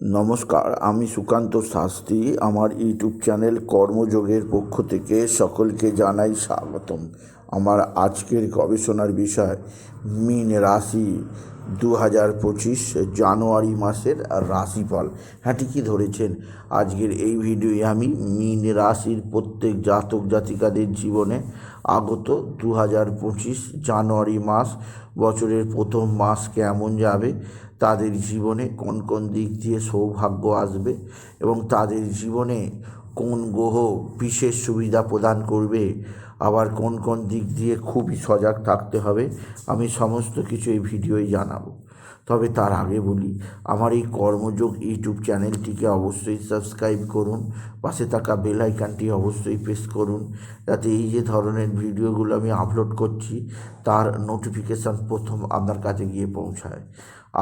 নমস্কার আমি সুকান্ত শাস্ত্রী। আমার ইউটিউব চ্যানেল কর্মযোগের পক্ষ থেকে সকলকে জানাই স্বাগতম। আমার আজকের গবেষণার বিষয়, মিন রাশি দু হাজার পঁচিশ জানুয়ারি মাসের রাশিফল। হ্যাঁ ঠিকই ধরেছেন? আজকের এই ভিডিওয়ে আমি মিন রাশির প্রত্যেক জাতক জাতিকাদের জীবনে আগত দু হাজার পঁচিশ জানুয়ারি মাস, বছরের প্রথম মাস কেমন যাবে, তাদের জীবনে কোন কোন দিক দিয়ে সৌভাগ্য আসবে এবং তাদের জীবনে কোন গ্রহ বিশেষ সুবিধা প্রদান করবে আবার কোন কোন দিক দিয়ে খুবই সজাগ থাকতে হবে, আমি সমস্ত কিছু এই ভিডিওয় জানাব। তবে তার আগে বলি, আমার এই কর্মযোগ ইউটিউব চ্যানেলটিকে অবশ্যই সাবস্ক্রাইব করুন, পাশে থাকা বেল আইকনটি অবশ্যই প্রেস করুন, যাতে এই যে ধরনের ভিডিওগুলো আমি আপলোড করছি, তার নোটিফিকেশান প্রথম আপনার কাছে গিয়ে পৌঁছায়।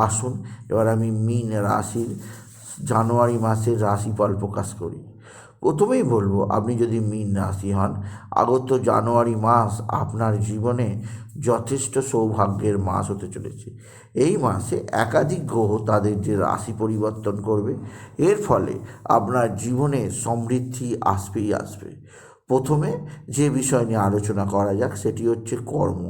আসুন, এবার আমি মিন রাশির, জানুয়ারি মাসের রাশিফল প্রকাশ করি। প্রথমেই বলব, আপনি যদি মীন রাশি হন, আগত জানুয়ারি মাস আপনার জীবনে যথেষ্ট সৌভাগ্যের মাস হতে চলেছে। এই মাসে একাধিক গ্রহ তাদের যে রাশি পরিবর্তন করবে, এর ফলে আপনার জীবনে সমৃদ্ধি আসবেই আসবে। প্রথমে যে বিষয় নিয়ে আলোচনা করা যাক, সেটি হচ্ছে কর্ম।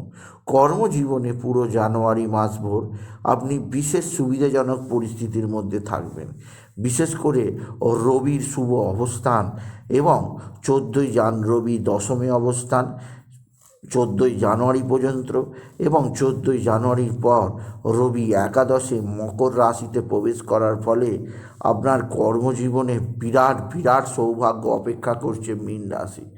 কর্মজীবনে পুরো জানুয়ারি মাস ভোর আপনি বিশেষ সুবিধাজনক পরিস্থিতির মধ্যে থাকবেন। বিশেষ করে রবির শুভ অবস্থান এবং চোদ্দোই জান রবি দশমী অবস্থান চোদ্দোই জানুয়ারি পর্যন্ত এবং চোদ্দোই জানুয়ারির পর রবি একাদশে মকর রাশিতে প্রবেশ করার ফলে আপনার কর্মজীবনে বিরাট বিরাট সৌভাগ্য অপেক্ষা করছে মীন রাশি।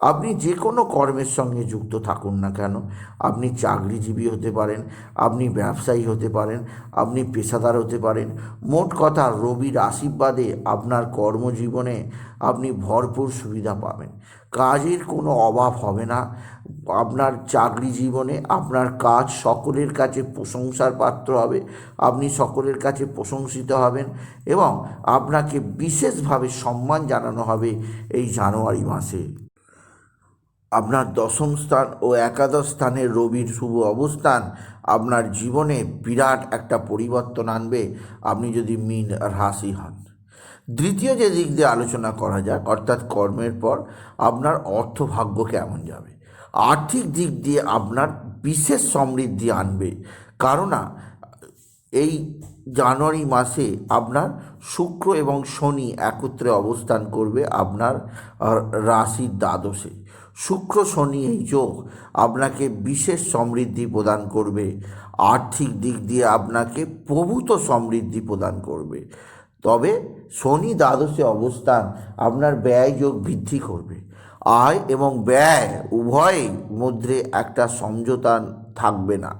আপনি যে কোনো কর্মের সঙ্গে যুক্ত থাকুন না কেন। আপনি চাকরিজীবী হতে পারেন, আপনি ব্যবসায়ী হতে পারেন, আপনি পেশাদার হতে পারেন। মোট কথা রবির আশীর্বাদে আপনার কর্মজীবনে আপনি ভরপুর সুবিধা পাবেন। কাজের কোনো অভাব হবে না। আপনার চাকরি জীবনে আপনার কাজ সকলের কাছে প্রশংসার পাত্র হবে, আপনি সকলের কাছে প্রশংসিত হবেন এবং আপনাকে বিশেষভাবে সম্মান জানানো হবে এই জানুয়ারি মাসে। আপনার দশম স্থান ও একাদশ স্থানে রবির শুভ অবস্থান, আপনার জীবনে বিরাট একটা পরিবর্তন আনবে, আপনি যদি মিন রাশি হন। দ্বিতীয় যে দিক দিয়ে আলোচনা করা যাক, অর্থাৎ কর্মের পর আপনার অর্থভাগ্য কেমন যাবে? আর্থিক দিক দিয়ে আপনার বিশেষ সমৃদ্ধি আনবে। কারণ এই জানুয়ারি মাসে আপনার শুক্র এবং শনি একত্রে অবস্থান করবে আপনার রাশির দ্বাদশে। শুক্র, শনি এই যোগ আপনাকে বিশেষ সমৃদ্ধি প্রদান করবে। আর্থিক দিক দিয়ে আপনাকে প্রভূত সমৃদ্ধি প্রদান করবে। তবে শনি দ্বাদশে অবস্থান আপনার ব্যয় যোগ বৃদ্ধি করবে। আয় এবং ব্যয় উভয়ের মধ্যে একটা সমঝোতা থাকবে না।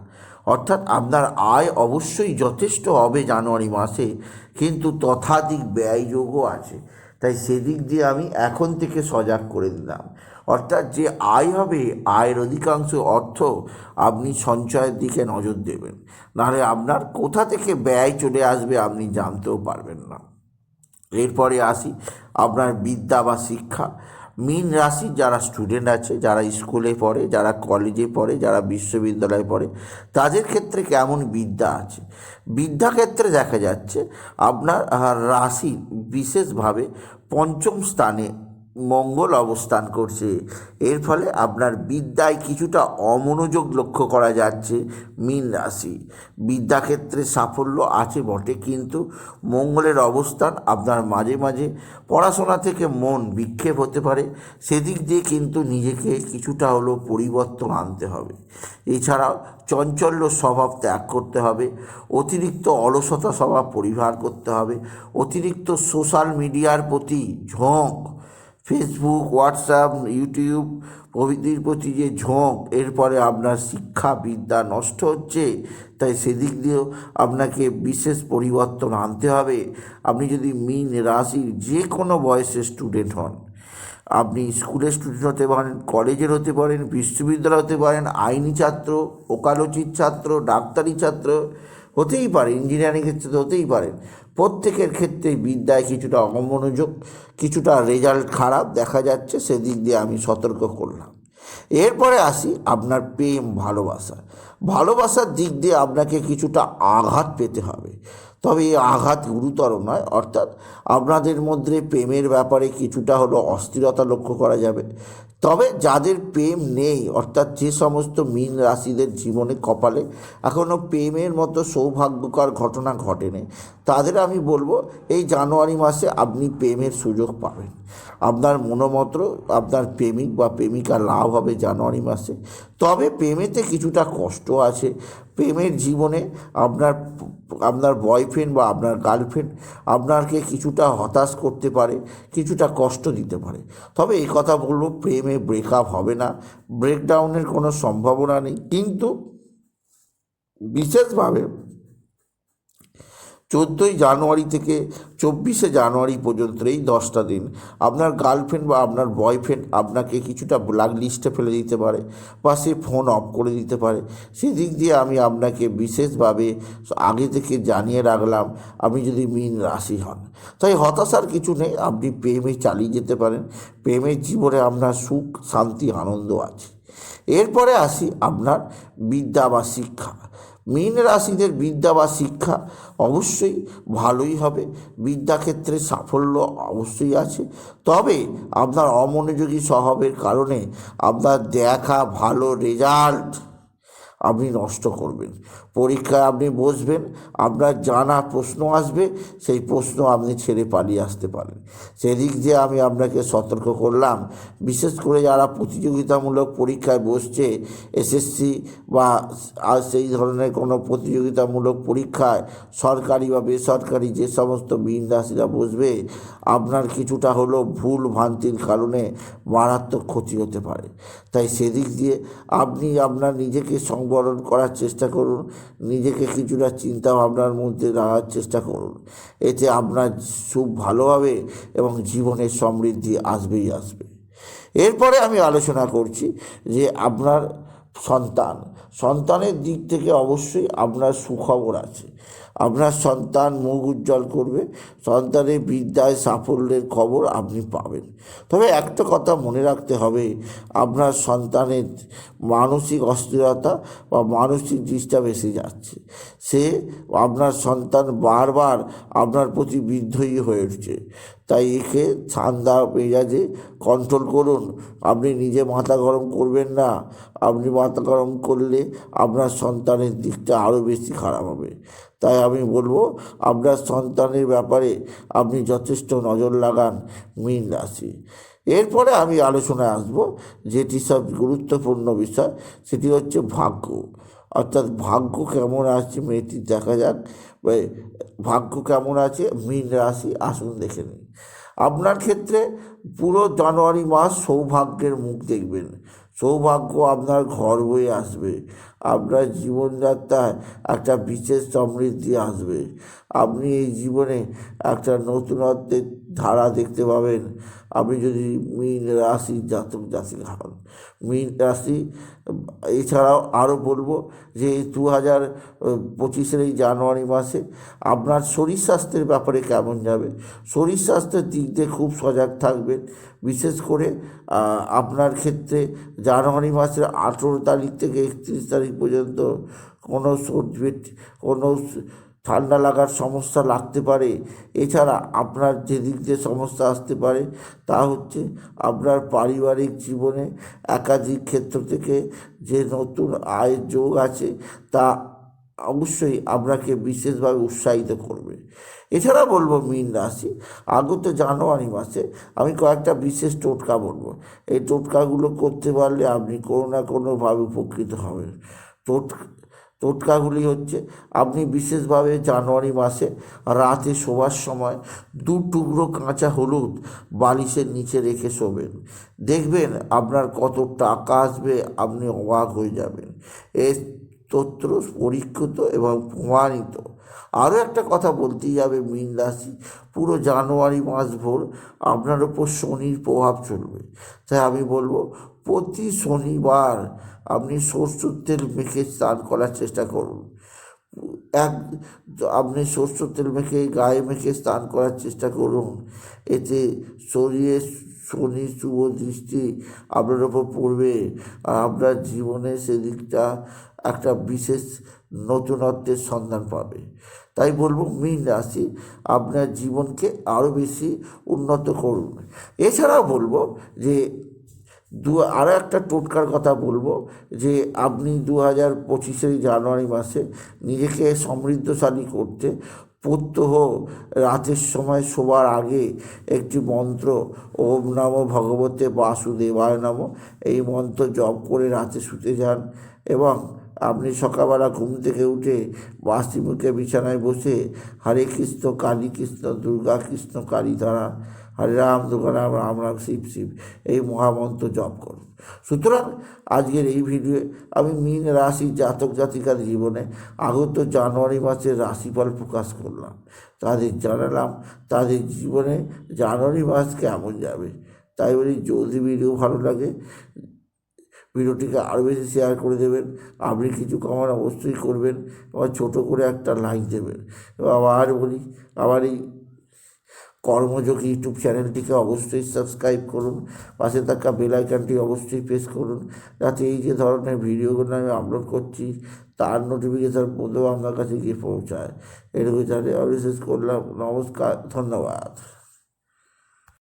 অর্থাৎ আপনার আয় অবশ্যই যথেষ্ট হবে জানুয়ারি মাসে, কিন্তু তথাধিক ব্যয়যোগও আছে। তাই সেদিক দিয়ে আমি এখন থেকে সজাগ করে দিলাম। অর্থাৎ যে আয় হবে, আয়ের অধিকাংশ অর্থ আপনি সঞ্চয়ের দিকে নজর দেবেন। নাহলে আপনার কোথা থেকে ব্যয় চলে আসবে আপনি জানতেও পারবেন না। এরপরে আসি আপনার বিদ্যা বা শিক্ষা। মিন রাশির যারা স্টুডেন্ট আছে, যারা স্কুলে পড়ে, যারা কলেজে পড়ে, যারা বিশ্ববিদ্যালয়ে পড়ে, তাদের ক্ষেত্রে কেমন বিদ্যা আছে? বিদ্যা ক্ষেত্রে দেখা যাচ্ছে, আপনার রাশি বিশেষভাবে পঞ্চম স্থানে মঙ্গল অবস্থান করছে। এর ফলে আপনার বিদ্যায় কিছুটা অমনোযোগ লক্ষ্য করা যাচ্ছে মীন রাশি। বিদ্যাক্ষেত্রে সাফল্য আছে বটে, কিন্তু মঙ্গলের অবস্থান আপনার মাঝে মাঝে পড়াশোনা থেকে মন বিক্ষেপ হতে পারে। সেদিক দিয়ে কিন্তু নিজেকে কিছুটা হলেও পরিবর্তন আনতে হবে। এছাড়াও চঞ্চল্য স্বভাব ত্যাগ করতে হবে। অতিরিক্ত অলসতা স্বভাব পরিহার করতে হবে। অতিরিক্ত সোশ্যাল মিডিয়ার প্রতি ঝোঁক ফেসবুক হোয়াটসঅ্যাপ ইউটিউব প্রভৃতির প্রতি যে ঝোঁক, এরপরে আপনার শিক্ষা বিদ্যা নষ্ট হচ্ছে, তাই সেদিক দিয়েও আপনাকে বিশেষ পরিবর্তন আনতে হবে। আপনি যদি মিন রাশির যে কোনো বয়সের স্টুডেন্ট হন, আপনি স্কুলের স্টুডেন্ট হতে পারেন কলেজের হতে পারেন, বিশ্ববিদ্যালয় হতে পারেন, আইনি ছাত্র ওকালতির ছাত্র, ডাক্তারি ছাত্র হতেই পারে ইঞ্জিনিয়ারিং ক্ষেত্রে তো হতেই পারেন প্রত্যেকের ক্ষেত্রে বিদ্যায় কিছুটা অমনোযোগ, কিছুটা রেজাল্ট খারাপ দেখা যাচ্ছে, সেদিক দিয়ে আমি সতর্ক করলাম। এরপরে আসি আপনার প্রেম, ভালোবাসা। ভালোবাসার দিক দিয়ে আপনাকে কিছুটা আঘাত পেতে হবে। তবে এই আঘাত গুরুতর নয়, অর্থাৎ আপনাদের মধ্যে প্রেমের ব্যাপারে কিছুটা হলো অস্থিরতা লক্ষ্য করা যাবে। তবে যাদের প্রেম নেই, অর্থাৎ যে সমস্ত মীন রাশিদের জীবনে কপালে এখনও প্রেমের মতো সৌভাগ্যকর ঘটনা ঘটেনি। তাদের আমি বলব, এই জানুয়ারি মাসে আপনি প্রেমের সুযোগ পাবেন। আপনার মনোমত্র আপনার প্রেমিক বা প্রেমিকা লাভ হবে জানুয়ারি মাসে। তবে প্রেমেতে কিছুটা কষ্ট আছে প্রেমের জীবনে আপনার আপনার বয়ফ্রেন্ড বা আপনার গার্লফ্রেন্ড আপনাকে কিছুটা হতাশ করতে পারে, কিছুটা কষ্ট দিতে পারে। তবে এই কথা বলব, প্রেমে ব্রেকআপ হবে না ব্রেকডাউনের কোনো সম্ভাবনা নেই। কিন্তু বিশেষভাবে চোদ্দোই জানুয়ারি থেকে চব্বিশে জানুয়ারি পর্যন্ত এই দশটা দিন। আপনার গার্লফ্রেন্ড বা আপনার বয়ফ্রেন্ড আপনাকে কিছুটা ব্ল্যাক লিস্টে ফেলে দিতে পারে বা সে ফোন অফ করে দিতে পারে। সেদিক দিয়ে আমি আপনাকে বিশেষভাবে আগে থেকে জানিয়ে রাখলাম, আপনি যদি মিন রাশি হন। তাই হতাশার কিছু নেই, আপনি প্রেমে চালিয়ে যেতে পারেন। প্রেমের জীবনে আপনার সুখ, শান্তি, আনন্দ আছে। এরপরে আসি আপনার বিদ্যা বা শিক্ষা। মীন রাশিদের বিদ্যা বা শিক্ষা অবশ্যই ভালোই হবে। বিদ্যাক্ষেত্রে সাফল্য অবশ্যই আছে। তবে আপনার অমনোযোগী স্বভাবের কারণে আপনার দেখা ভালো রেজাল্ট আপনি নষ্ট করবেন। পরীক্ষায় আপনি বসবেন, আপনার জানা প্রশ্ন আসবে, সেই প্রশ্ন আপনি ছেড়ে পালিয়ে আসতে পারেন। সেদিক দিয়ে আমি আপনাকে সতর্ক করলাম, বিশেষ করে যারা প্রতিযোগিতামূলক পরীক্ষায় বসছে, এসএসসি বা আর সেই ধরনের কোনো প্রতিযোগিতামূলক পরীক্ষায়, সরকারি বা বেসরকারি যে সমস্ত বিন্দাসীরা বসবে, আপনার কিছুটা হলো ভুল ভ্রান্তির কারণে মারাত্মক ক্ষতি হতে পারে। তাই সেদিক দিয়ে আপনি আপনার নিজেকে সংবরণ করার চেষ্টা করুন। নিজেকে কিছুটা চিন্তা ভাবনার মধ্যে রাখার চেষ্টা করুন। এতে আপনার সুখ ভালো হবে এবং জীবনের সমৃদ্ধি আসবেই আসবে। এরপরে আমি আলোচনা করছি যে আপনার সন্তান। সন্তানের দিক থেকে অবশ্যই আপনার সুখবর আছে। আপনার সন্তান মুখ উজ্জ্বল করবে, সন্তানের বিদ্যায় সাফল্যের খবর আপনি পাবেন। তবে একটা কথা মনে রাখতে হবে, আপনার সন্তানের মানসিক অস্থিরতা বা মানসিক ডিস্টার্ব এসে যাচ্ছে। সে, আপনার সন্তান বারবার আপনার প্রতি বিদ্রোহী হয়ে উঠছে। তাই একে ঠান্ডা মেজাজে কন্ট্রোল করুন। আপনি নিজে মাথা গরম করবেন না। আপনি মাথা গরম করলে আপনার সন্তানের দিকটা আরও বেশি খারাপ হবে। তাই আমি বলব, আপনার সন্তানের ব্যাপারে আপনি যথেষ্ট নজর লাগান মীন রাশি। এরপরে আমি আলোচনায় আসব, যেটি সব গুরুত্বপূর্ণ বিষয়, সেটি হচ্ছে ভাগ্য। অর্থাৎ ভাগ্য কেমন আছে মেয়েটি দেখা যাক। ভাগ্য কেমন আছে? মীন রাশি, আসুন দেখে নিন আপনার ক্ষেত্রে পুরো জানুয়ারি মাস সৌভাগ্যের মুখ দেখবেন। সৌভাগ্য আপনার ঘর বয়ে আসবে। আপনার জীবনযাত্রায় একটা বিশেষ সমৃদ্ধি আসবে। আপনি এই জীবনে একটা নতুনত্বের ধারা দেখতে পাবেন। আপনি যদি মীন রাশি জাতক জাতিকা হন, মীন রাশি, এছাড়াও আরও বলব যে দু হাজার পঁচিশের এই জানুয়ারি মাসে আপনার শরীর স্বাস্থ্যের ব্যাপারে কেমন যাবে? শরীর স্বাস্থ্যের দিক দিয়ে খুব সজাগ থাকবেন। বিশেষ করে আপনার ক্ষেত্রে জানুয়ারি মাসের আঠেরো তারিখ থেকে একত্রিশ তারিখ পর্যন্ত কোনো সর্দি কোনো ঠান্ডা লাগার সমস্যা লাগতে পারে। এছাড়া আপনার যেদিক দিয়ে সমস্যা আসতে পারে তা হচ্ছে আপনার পারিবারিক জীবনে একাধিক ক্ষেত্র থেকে যে নতুন আয়ের যোগ আছে তা অবশ্যই আপনাকে বিশেষভাবে উৎসাহিত করবে। এছাড়া বলব মিন রাশি। আগত জানুয়ারি মাসে আমি কয়েকটা বিশেষ টোটকা বলব। এই টোটকাগুলো করতে পারলে আপনি কোনো না কোনোভাবে উপকৃত হবেন। টোটকা টোটকাগুলি হচ্ছে, আপনি বিশেষভাবে জানুয়ারি মাসে রাতে শোবার সময় দু টুকরো কাঁচা হলুদ বালিশের নিচে রেখে শোবেন। দেখবেন আপনার কত টাকা আসবে, আপনি অবাক হয়ে যাবেন। এ তত্র পরীক্ষিত এবং প্রমাণিত। আরও একটা কথা বলতেই যাবে মীন রাশি। পুরো জানুয়ারি মাস ভোর আপনার ওপর শনির প্রভাব চলবে। তাই আমি বলব, প্রতি শনিবার আপনি সরষের তেল মেখে স্নান করার চেষ্টা করুন। এক, আপনি সরষের তেল মেখে গায়ে মেখে স্নান করার চেষ্টা করুন। এতে শরীরে শনি শুভ দৃষ্টি আপনার ওপর পড়বে। আর আপনার জীবনে সেদিকটা একটা বিশেষ নতুনত্বের সন্ধান পাবে। তাই বলব, মীন রাশি আপনার জীবনকে আরও বেশি উন্নত করুন এছাড়াও বলব যে, দু আরও একটা টোটকার কথা বলব যে, আপনি দু হাজার পঁচিশের জানুয়ারি মাসে নিজেকে সমৃদ্ধশালী করতে প্রত্যহ রাতের সময় শোবার আগে একটি মন্ত্র, ওম নম ভগবতে বাসুদেবায় নম। এই মন্ত্র জপ করে রাতে শুতে যান এবং আপনি সকালবেলা ঘুম থেকে উঠে বাসি মুখে বিছানায় বসে হরে কৃষ্ণ, কালী কৃষ্ণ, দুর্গা কৃষ্ণ কালী ধারা হরে রাম, দুর্গা রাম রাম শিব শিব, এই মহামন্ত্র জপ করুন। সুতরাং আজকের এই ভিডিওয়ে আমি মীন রাশি জাতক জাতিকার জীবনে আগত জানুয়ারি মাসের রাশিফল প্রকাশ করলাম। তাদের জানালাম, তাদের জীবনে জানুয়ারি মাস কেমন যাবে? তাই বলি যদি ভিডিও ভালো লাগে, ভিডিওটিকে আরও বেশি শেয়ার করে দেবেন। আপনি কিছু কমান অবশ্যই করবেন, আবার ছোটো করে একটা লাইক দেবেন। আবার বলি, আবার এই কর্মযোগ ইউটিউব চ্যানেলটিকে অবশ্যই সাবস্ক্রাইব করুন, পাশে থাকা বেল আইকনটি অবশ্যই প্রেস করুন, যাতে এই যে ধরনের ভিডিওগুলো আমি আপলোড করছি, তার নোটিফিকেশান পর্যন্ত আপনার কাছে গিয়ে পৌঁছায়। এটুকু জানে অবিশেষ করলাম। নমস্কার, ধন্যবাদ।